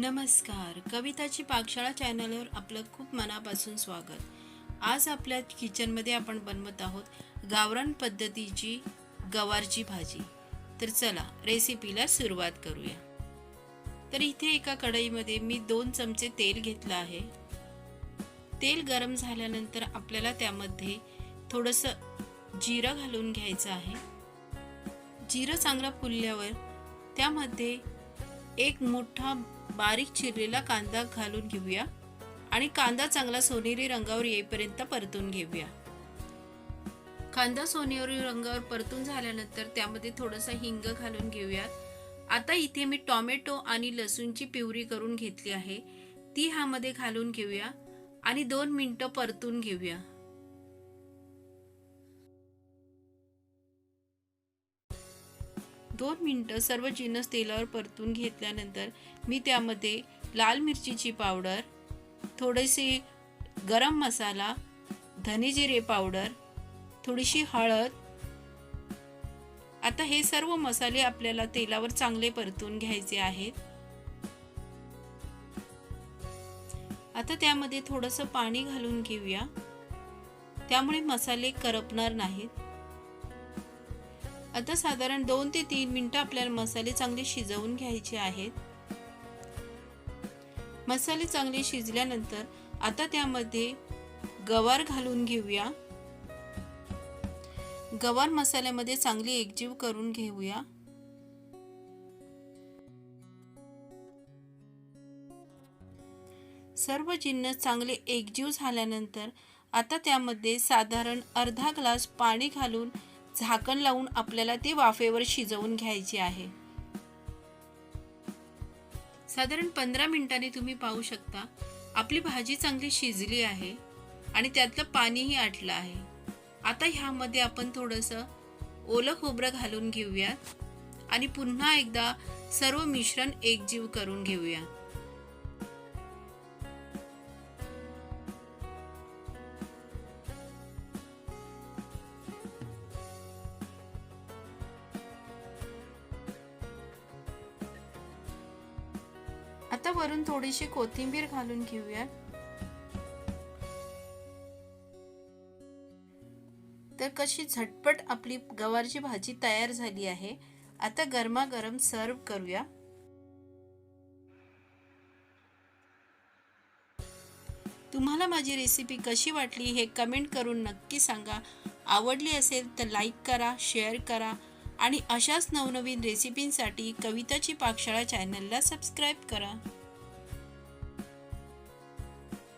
नमस्कार. कविताची पाकशाळा चॅनलवर आपलं खूप मनापासून स्वागत. आज आपल्या किचनमध्ये आपण बनवत आहोत गावरान पद्धतीची गवारची भाजी. तर चला रेसिपीला सुरुवात करूया. तर इथे एका कढईमध्ये मी दोन चमचे तेल घेतलं आहे. तेल गरम झाल्यानंतर आपल्याला त्यामध्ये थोडंसं जिरं घालून घ्यायचं आहे. जिरं चांगलं फुलल्यावर त्यामध्ये एक मोठा बारीक चिरलेला कांदा घालून घेऊया आणि कांदा चांगला सोनेरी रंगावर येईपर्यंत परतून घेऊया. कांदा सोनेरी रंगावर परतून झाल्यानंतर त्यामध्ये थोडंसं हिंग घालून घेऊयात. आता इथे मी टॉमॅटो आणि लसूणची पिवरी करून घेतली आहे. ती ह्यामध्ये घालून घेऊया आणि दोन मिनटं परतून घेऊया. दोन मिनटं सर्व जिन्नस तेलावर परतून घेतल्यानंतर मी त्यामध्ये लाल मिरचीची पावडर थोडेसे गरम मसाला धनेजिरे पावडर थोडीशी हळद. आता हे सर्व मसाले आपल्याला तेलावर चांगले परतून घ्यायचे आहेत. आता त्यामध्ये थोडंसं पाणी घालून घेऊया. त्यामुळे मसाले करपणार नाहीत. आता साधारण दोन ते तीन मिनटं आपल्याला मसाले चांगले शिजवून घ्यायचे आहेत. मसाले चांगले शिजल्यानंतर आता त्यामध्ये गवार घालून घेऊया. गवार मसाल्यामध्ये चांगली एकजीव करून घेऊया. सर्व जिन्नस चांगले एकजीव झाल्यानंतर आता त्यामध्ये साधारण अर्धा ग्लास पाणी घालून झाकण लावून आपल्याला ते वाफेवर शिजवून घ्यायचे आहे. साधारण पंधरा मिनिटांनी तुम्ही पाहू शकता आपली भाजी चांगली शिजली आहे आणि त्यातलं पाणीही आटलं आहे. आता ह्यामध्ये आपण थोडंसं ओलं खोबरं घालून घेऊयात आणि पुन्हा एकदा सर्व मिश्रण एकजीव करून घेऊया. आता वरून थोडीशी कोथिंबीर घालून घेऊया तर कशी झटपट आपली गवारची भाजी तयार झाली आहे आता गरमागरम सर्व करूया. तुम्हाला माझी रेसिपी कशी वाटली हे कमेंट करून नक्की सांगा. आवडली असेल तर लाईक करा शेअर करा. आणि अशाच नवनवीन रेसिपींसाठी कविताची पाकशाळा चॅनलला सबस्क्राईब करा.